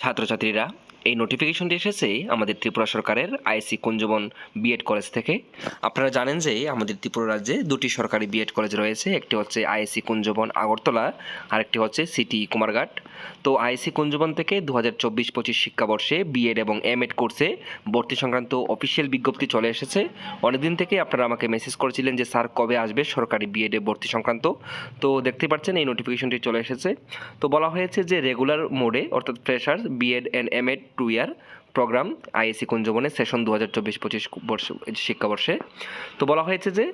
ছাত্রছাত্রীরা এই নোটিফিকেশনটি এসেছে আমাদের ত্রিপুরা সরকারের আইসি কুঞ্জবন বিএড কলেজ থেকে। আপনারা জানেন যে আমাদের ত্রিপুরা রাজ্যে দুটি সরকারি বিএড কলেজ রয়েছে, একটি হচ্ছে আইসি কুঞ্জবন আগরতলা, আরেকটি হচ্ছে সিটি কুমারঘাট। তো আইসি কুঞ্জবন থেকে দু হাজার চব্বিশ পঁচিশ শিক্ষাবর্ষে বিএড এবং এম এড কোর্সে ভর্তি সংক্রান্ত অফিসিয়াল বিজ্ঞপ্তি চলে এসেছে। অনেকদিন থেকে আপনারা আমাকে মেসেজ করেছিলেন যে, স্যার, কবে আসবে সরকারি বিএডে ভর্তি সংক্রান্ত? তো দেখতে পাচ্ছেন এই নোটিফিকেশনটি চলে এসেছে। তো বলা হয়েছে যে রেগুলার মোডে অর্থাৎ freshers BEd and M Ed two year programme IAC কুঞ্জবনে session দু হাজার চব্বিশ পঁচিশ বর্ষ শিক্ষাবর্ষে। তো বলা হয়েছে যে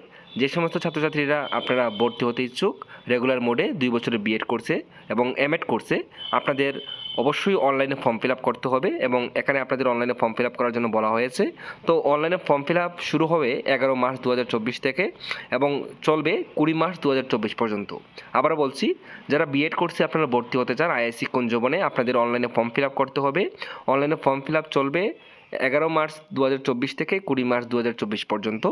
যে সমস্ত ছাত্রছাত্রীরা আপনারা ভর্তি হতে ইচ্ছুক রেগুলার মোডে দুই বছরের বিএড করছে এবং এম কোর্সে আপনাদের অবশ্যই অনলাইনে ফর্ম ফিল আপ করতে হবে এবং এখানে আপনাদের অনলাইনে ফর্ম ফিল আপ করার জন্য বলা হয়েছে। তো অনলাইনে ফর্ম ফিল আপ শুরু হবে এগারো মার্চ দু হাজার চব্বিশ থেকে এবং চলবে কুড়ি মার্চ দু পর্যন্ত। আবারও বলছি, যারা বিএড করছে, আপনারা ভর্তি হতে চান আইআইসি কুঞ্জবনে আপনাদের অনলাইনে ফর্ম ফিল আপ করতে হবে। অনলাইনে ফর্ম ফিল আপ চলবে এগারো মার্চ দু হাজার চব্বিশ থেকে কুড়ি মার্চ দু হাজার চব্বিশ পর্যন্ত।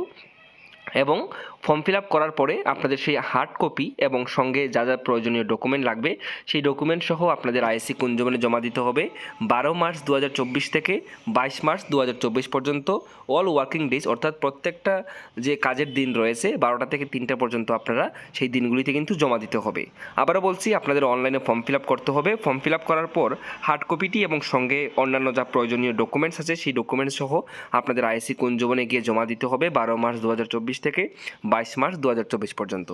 এবং ফর্ম ফিল আপ করার পরে আপনাদের সেই হার্ড কপি এবং সঙ্গে যা যা প্রয়োজনীয় ডকুমেন্ট লাগবে, সেই ডকুমেন্ট সহ আপনাদের আইএসসি কুঞ্জবনে জমা দিতে হবে। বারো মার্চ দু হাজার চব্বিশ থেকে বাইশ মার্চ দু হাজার চব্বিশ পর্যন্ত অল ওয়ার্কিং ডেজ অর্থাৎ প্রত্যেকটা যে কাজের দিন রয়েছে, বারোটা থেকে তিনটা পর্যন্ত আপনারা সেই দিনগুলিতে কিন্তু জমা দিতে হবে। আবারও বলছি, আপনাদের অনলাইনে ফর্ম ফিল আপ করতে হবে। ফর্ম ফিল আপ করার পর হার্ড কপিটি এবং সঙ্গে অন্যান্য যা প্রয়োজনীয় ডকুমেন্টস আছে, সেই ডকুমেন্টস সহ আপনাদের আইএসসি কুঞ্জবনে গিয়ে জমা দিতে হবে। বারো মার্চ দু হাজার চব্বিশ থেকে বাইশ মার্চ দু হাজার চব্বিশ পর্যন্ত।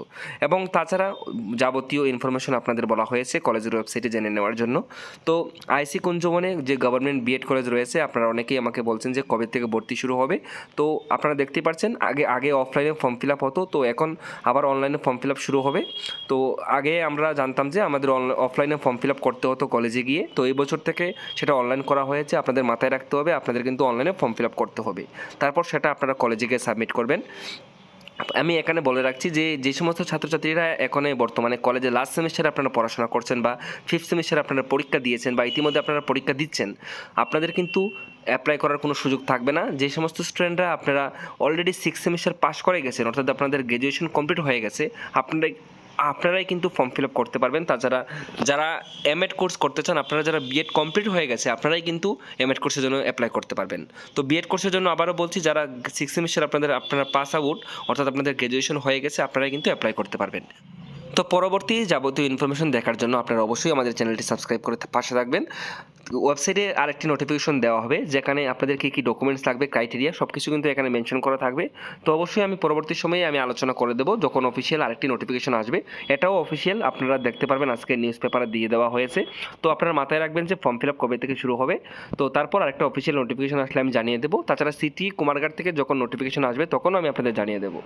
এবং তাছাড়া যাবতীয় ইনফরমেশন আপনাদের বলা হয়েছে কলেজের ওয়েবসাইটে জেনে নেওয়ার জন্য। তো আইসি কুঞ্জবনে যে গভর্নমেন্ট বিএড কলেজ রয়েছে, আপনারা অনেকেই আমাকে বলছেন যে কবে থেকে ভর্তি শুরু হবে। তো আপনারা দেখতেই পাচ্ছেন আগে আগে অফলাইনে ফর্ম ফিল আপ হতো, তো এখন আবার অনলাইনে ফর্ম ফিল আপ শুরু হবে। তো আগে আমরা জানতাম যে আমাদের অফলাইনে ফর্ম ফিল আপ করতে হতো কলেজে গিয়ে। তো এই বছর থেকে সেটা অনলাইন করা হয়েছে, আপনাদের মাথায় রাখতে হবে, আপনাদের কিন্তু অনলাইনে ফর্ম ফিল আপ করতে হবে। তারপর সেটা আপনারা কলেজে গিয়ে সাবমিট করবেন। আমি এখানে বলে রাখছি যে যে সমস্ত ছাত্রছাত্রীরা এখানে বর্তমানে কলেজে লাস্ট সেমিস্টারে আপনারা পড়াশোনা করছেন বা ফিফথ সেমিস্টারে আপনারা পরীক্ষা দিয়েছেন বা ইতিমধ্যে আপনারা পরীক্ষা দিচ্ছেন, আপনাদের কিন্তু অ্যাপ্লাই করার কোনো সুযোগ থাকবে না। যে সমস্ত স্টুডেন্টরা আপনারা অলরেডি সিক্স সেমিস্টার পাস করে গেছেন, অর্থাৎ আপনাদের গ্র্যাজুয়েশন কমপ্লিট হয়ে গেছে, আপনারা আপনারাই কিন্তু ফর্ম ফিল আপ করতে পারবেন। তাছাড়া যারা এম এড কোর্স করতে চান, আপনারা যারা বিএড কমপ্লিট হয়ে গেছে, আপনারাই কিন্তু এম এড কোর্সের জন্য অ্যাপ্লাই করতে পারবেন। তো বিএড কোর্সের জন্য আবারও বলছি, যারা সিক্স সেমিস্টার আপনাদের, আপনারা পাস আউট অর্থাৎ আপনাদের গ্র্যাজুয়েশন হয়ে গেছে, আপনারাই কিন্তু অ্যাপ্লাই করতে পারবেন। তো পরবর্তী যাবতীয় ইনফরমেশন দেখার জন্য আপনারা অবশ্যই আমাদের চ্যানেলটি সাবস্ক্রাইব করে পাশে থাকবেন। ওয়েবসাইটে আরেকটি নোটিফিকেশন দেওয়া হবে, যেখানে আপনাদের কী কী ডকুমেন্টস লাগবে ক্রাইটেরিয়া সব কিছু কিন্তু এখানে মেনশন করা থাকবে। তো অবশ্যই আমি পরবর্তী সময়ে আমি আলোচনা করে দেবো, যখন অফিসিয়াল আরেকটি নোটিফিকেশন আসবে। এটাও অফিসিয়াল আপনারা দেখতে পারবেন আজকে নিউজ পেপারে দিয়ে দেওয়া হয়েছে। তো আপনারা মাথায় রাখবেন যে ফর্ম ফিল আপ কবে থেকে শুরু হবে। তো তারপর আরেকটা অফিসিয়াল নোটিফিকেশন আসলে আমি জানিয়ে দেবো। তাছাড়া সিটি কুমারঘাট থেকে যখন নোটিফিকেশন আসবে, তখনও আমি আপনাদের জানিয়ে দেবো।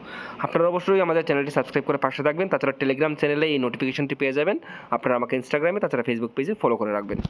আপনারা অবশ্যই আমাদের চ্যানেলটি সাবস্ক্রাইব করে পাশে থাকবেন। তাছাড়া টেলিগ্রাম চ্যানেলে এই নোটিফিকেশনটি পেয়ে যাবেন। আপনারা আমাকে ইনস্টাগ্রামে তাছাড়া ফেসবুক পেজে ফলো করে রাখবেন।